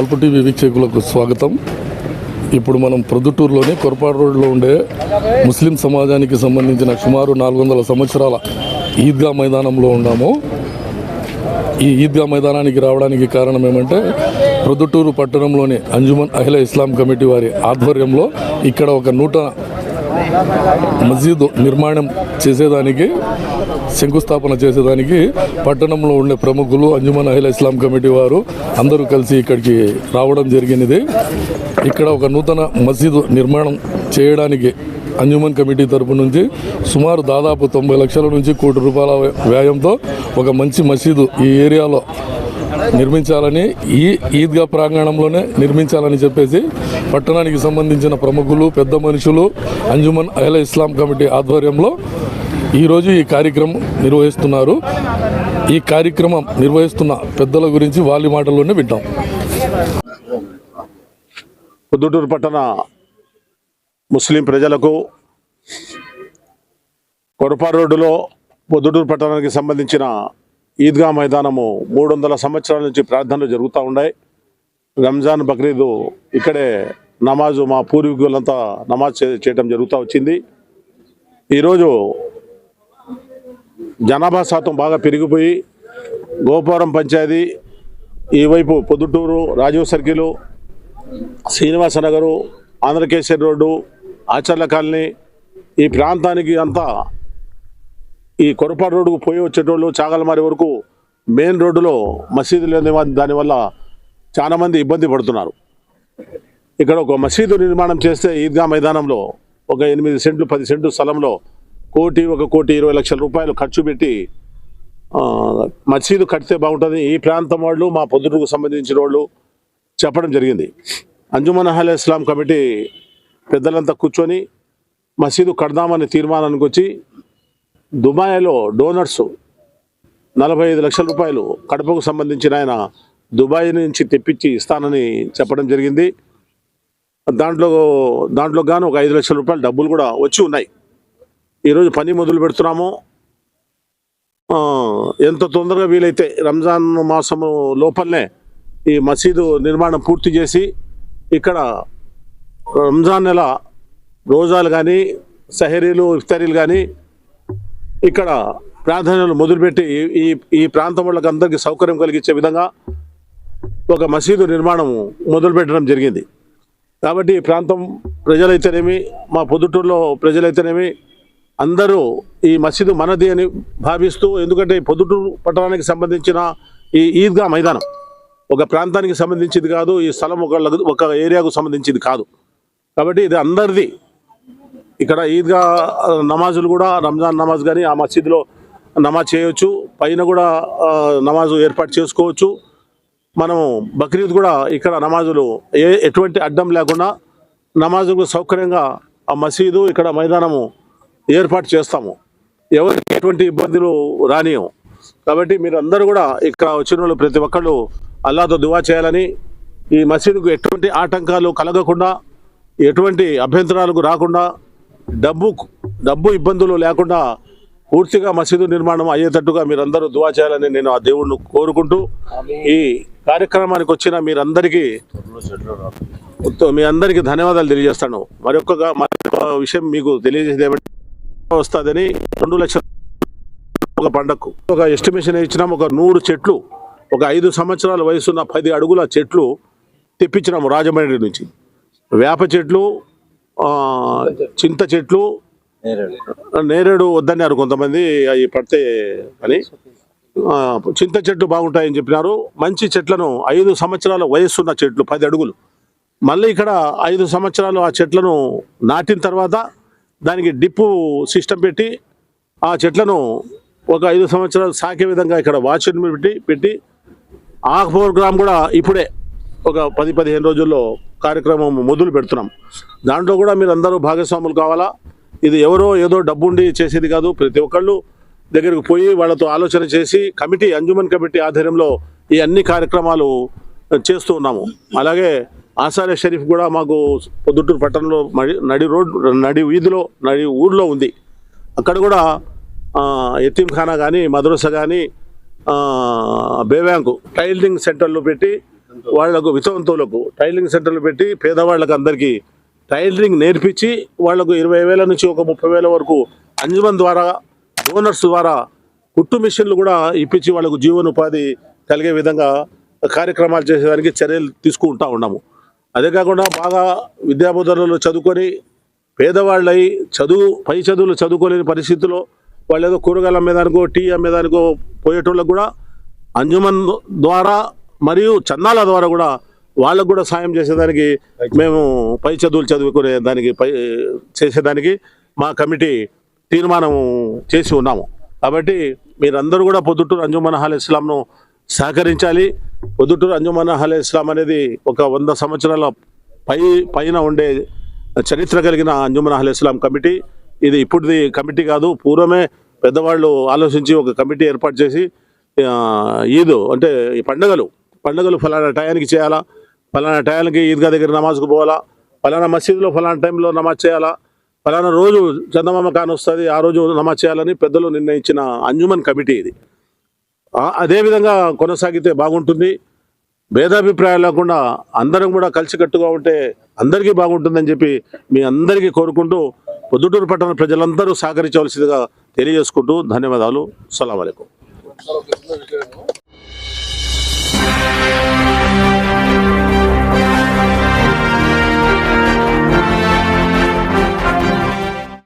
మల్పు TV వీక్షకులకు స్వాగతం. ఇప్పుడు మనం ప్రొద్దుటూరులోని కొరపాడు రోడ్లో ఉండే ముస్లిం సమాజానికి సంబంధించిన సుమారు నాలుగు వందల సంవత్సరాల ఈద్గా మైదానంలో ఉన్నాము. ఈ ఈద్గా మైదానానికి రావడానికి కారణం ఏమంటే ప్రొద్దుటూరు పట్టణంలోని అంజుమన్ అహిల ఇస్లాం కమిటీ వారి ఆధ్వర్యంలో ఇక్కడ ఒక నూట మసీదు నిర్మాణం చేసేదానికి శంకుస్థాపన చేసేదానికి పట్టణంలో ఉండే ప్రముఖులు అంజుమన్ అహిల ఇస్లాం కమిటీ వారు అందరూ కలిసి ఇక్కడికి రావడం జరిగినది. ఇక్కడ ఒక నూతన మసీదు నిర్మాణం చేయడానికి అంజుమన్ కమిటీ తరపు నుంచి సుమారు దాదాపు తొంభై లక్షల నుంచి కోటి రూపాయల వ్యయంతో ఒక మంచి మసీదు ఈ ఏరియాలో నిర్మించాలని ఈ ఈద్గా ప్రాంగణంలోనే నిర్మించాలని చెప్పేసి పట్టణానికి సంబంధించిన ప్రముఖులు పెద్ద మనుషులు అంజుమన్ అహ్ల ఇస్లాం కమిటీ ఆధ్వర్యంలో ఈరోజు ఈ కార్యక్రమం నిర్వహిస్తున్నారు. ఈ కార్యక్రమం నిర్వహిస్తున్న పెద్దల గురించి వాళ్ళ మాటల్లోనే వింటాం. పొద్దుటూరు పట్టణ ముస్లిం ప్రజలకు కొరపా రోడ్డులో పొద్దుటూరు పట్టణానికి సంబంధించిన ఈద్గా మైదానము మూడు వందల సంవత్సరాల నుంచి ప్రార్థనలు జరుగుతూ ఉన్నాయి. రంజాన్ బక్రీదు ఇక్కడే నమాజు మా పూర్వీకులంతా నమాజ్ చేయటం జరుగుతూ వచ్చింది. ఈరోజు జనాభా శాతం బాగా పెరిగిపోయి గోపురం పంచాయతీ ఈ వైపు Proddatur Rajiv circle Srinivasa Nagar Andhrakesari road Acharla colony ఈ ప్రాంతానికి అంతా ఈ కొరపాడు రోడ్డుకు పోయి వచ్చేటోళ్ళు చాగలమారి వరకు మెయిన్ రోడ్డులో మసీదు లేని దానివల్ల చాలామంది ఇబ్బంది పడుతున్నారు. ఇక్కడ ఒక మసీదు నిర్మాణం చేస్తే ఈద్గా మైదానంలో ఒక ఎనిమిది సెంట్లు పది సెంట్లు స్థలంలో కోటి ఒక కోటి ఇరవై లక్షల రూపాయలు ఖర్చు పెట్టి మసీదు కడితే బాగుంటుంది. ఈ ప్రాంతం వాళ్ళు మా పొద్దుటకు సంబంధించిన వాళ్ళు చెప్పడం జరిగింది. అంజుమన్ అహల్ ఇస్లాం కమిటీ పెద్దలంతా కూర్చొని మసీదు కడదామని తీర్మానానికి వచ్చి దుబాయ్లో డోనర్స్ నలభై ఐదు లక్షల రూపాయలు కడపకు సంబంధించిన ఆయన దుబాయ్ నుంచి తెప్పించి ఇస్తానని చెప్పడం జరిగింది. దాంట్లో దాంట్లో గాను ఒక ఐదు లక్షల రూపాయలు డబ్బులు కూడా వచ్చి ఉన్నాయి. ఈరోజు పని మొదలు పెడుతున్నాము. ఎంత తొందరగా వీలైతే రంజాన్ మాసము లోపలనే ఈ మసీదు నిర్మాణం పూర్తి చేసి ఇక్కడ రంజాన్ నెల రోజాలు కానీ సహరీలు ఇఫ్తారీలు కానీ ఇక్కడ ప్రాధాన్యతలు మొదలుపెట్టి ఈ- ఈ ప్రాంతం వాళ్ళకి అందరికీ సౌకర్యం కలిగించే విధంగా ఒక మసీదు నిర్మాణం మొదలుపెట్టడం జరిగింది. కాబట్టి ఈ ప్రాంతం ప్రజలైతేనేమి మా పొద్దుటూరులో ప్రజలైతేనేమి అందరూ ఈ మసీదు మనది అని భావిస్తూ ఎందుకంటే ఈ పొద్దుటూరు పట్టణానికి సంబంధించిన ఈ ఈద్గా మైదానం ఒక ప్రాంతానికి సంబంధించింది కాదు ఈ స్థలం ఒక ఒక ఏరియాకు సంబంధించింది కాదు. కాబట్టి ఇది అందరిది ఇక్కడ ఈద్గా నమాజులు కూడా రంజాన్ నమాజ్ కానీ ఆ మసీదులో నమాజ్ చేయొచ్చు. పైన కూడా నమాజు ఏర్పాటు చేసుకోవచ్చు. మనము బక్రీద్ కూడా ఇక్కడ నమాజులు ఏ ఎటువంటి అడ్డం లేకుండా నమాజుకు సౌకర్యంగా ఆ మసీదు ఇక్కడ మైదానము ఏర్పాటు చేస్తాము. ఎవరికి ఎటువంటి ఇబ్బందులు రానియం కాబట్టి మీరు అందరూ కూడా ఇక్కడ వచ్చిన వాళ్ళు ప్రతి ఒక్కళ్ళు అల్లాతో దువా చేయాలని ఈ మసీదుకు ఎటువంటి ఆటంకాలు కలగకుండా ఎటువంటి అభ్యంతరాలకు రాకుండా డబ్బు డబ్బు ఇబ్బందులు లేకుండా పూర్తిగా మసీదు నిర్మాణం అయ్యేటట్టుగా మీరందరూ దువా చేయాలని నేను ఆ దేవుణ్ణి కోరుకుంటూ ఈ కార్యక్రమానికి వచ్చిన మీరందరికీ మీ అందరికీ ధన్యవాదాలు తెలియజేస్తాను. మరొక మరొక విషయం మీకు తెలియజేసేది ఏమంటే వస్తుందని రెండు లక్షల ఒక పండగకు ఒక ఎస్టిమేషన్ ఇచ్చినాం ఒక నూరు చెట్లు ఒక ఐదు సంవత్సరాల వయసున్న పది అడుగుల చెట్లు తెప్పించినాము రాజమండ్రి నుంచి. వేప చెట్లు చింత చెట్లు నేరేడు. వద్దన్నారు కొంతమంది అవి పడితే అని. చింత చెట్లు బాగుంటాయని చెప్పినారు. మంచి చెట్లను ఐదు సంవత్సరాల వయస్సున్న చెట్లు పది అడుగులు. మళ్ళీ ఇక్కడ ఐదు సంవత్సరాలు ఆ చెట్లను నాటిన తర్వాత దానికి డిప్పు సిస్టమ్ పెట్టి ఆ చెట్లను ఒక ఐదు సంవత్సరాలు సాకే విధంగా ఇక్కడ వాచ్ని పెట్టి పెట్టి ఆ ప్రోగ్రామ్ కూడా ఇప్పుడే ఒక పది పదిహేను రోజుల్లో కార్యక్రమం మొదలు పెడుతున్నాం. దాంట్లో కూడా మీరు అందరూ భాగస్వాములు కావాలా? ఇది ఎవరో ఏదో డబ్బుండి చేసేది కాదు. ప్రతి ఒక్కళ్ళు దగ్గరికి పోయి వాళ్ళతో ఆలోచన చేసి కమిటీ అంజుమన్ కమిటీ ఆధ్వర్యంలో ఈ అన్ని కార్యక్రమాలు చేస్తూ ఉన్నాము. అలాగే ఆసారే షరీఫ్ కూడా మాకు పొద్దుటూరు పట్టణంలో నడి రోడ్ నడి వీధిలో నడి ఊర్లో ఉంది. అక్కడ కూడా ఆ, ఎతీంఖానా కానీ మద్రసా కానీ బే టైల్డింగ్ సెంటర్లు పెట్టి వాళ్ళకు వితంతువులకు టైలరింగ్ సెంటర్లు పెట్టి పేదవాళ్ళకి అందరికీ టైలరింగ్ నేర్పించి వాళ్ళకు ఇరవై వేల నుంచి ఒక ముప్పై వేల వరకు అంజుమన్ ద్వారా డోనర్స్ ద్వారా కుట్టు మిషన్లు కూడా ఇప్పించి వాళ్ళకు జీవనోపాధి కలిగే విధంగా కార్యక్రమాలు చేసేదానికి చర్యలు తీసుకుంటా ఉన్నాము. అదే కాకుండా బాగా విద్యాబోధనలు చదువుకొని పేదవాళ్ళై చదువు పై చదువులు చదువుకోలేని పరిస్థితుల్లో వాళ్ళు ఏదో కూరగాయలు అమ్మేదానికో టీ అమ్మేదానికో పోయేటోళ్ళకు కూడా అంజుమన్ ద్వారా మరియు చందాల ద్వారా కూడా వాళ్ళకు కూడా సాయం చేసేదానికి మేము పై చదువులు చదువుకునే దానికి పై చేసేదానికి మా కమిటీ తీర్మానం చేసి ఉన్నాము. కాబట్టి మీరందరూ కూడా పొద్దుటూరు అంజుమన్ హాల్ ఇస్లాంను సహకరించాలి. పొద్దుటూరు అంజుమన్ హాల్ ఇస్లాం అనేది ఒక వంద సంవత్సరాల పై పైన ఉండే చరిత్ర కలిగిన అంజుమన్ అహల్ ఇస్లాం కమిటీ. ఇది ఇప్పుడుది కమిటీ కాదు పూర్వమే పెద్దవాళ్ళు ఆలోచించి ఒక కమిటీ ఏర్పాటు చేసి ఈద్ అంటే ఈ పండుగలు పండుగలు ఫలానా టయానికి చేయాలా? ఫలానా టయానికి ఈద్గా దగ్గర నమాజ్కు పోవాలా? ఫలానా మసీదులో ఫలానా టైంలో నమాజ్ చేయాలా? ఫలానా రోజు చందమామ కాని వస్తుంది ఆ రోజు నమాజ్ చేయాలని పెద్దలు నిర్ణయించిన అంజుమన్ కమిటీ ఇది. అదేవిధంగా కొనసాగితే బాగుంటుంది. భేదాభిప్రాయాలు లేకుండా అందరం కూడా కలిసికట్టుగా ఉంటే అందరికీ బాగుంటుందని చెప్పి మీ అందరికీ కోరుకుంటూ పొద్దుటూరు పట్టణ ప్రజలందరూ సహకరించవలసిందిగా తెలియజేసుకుంటూ ధన్యవాదాలు. సలాం Thank you.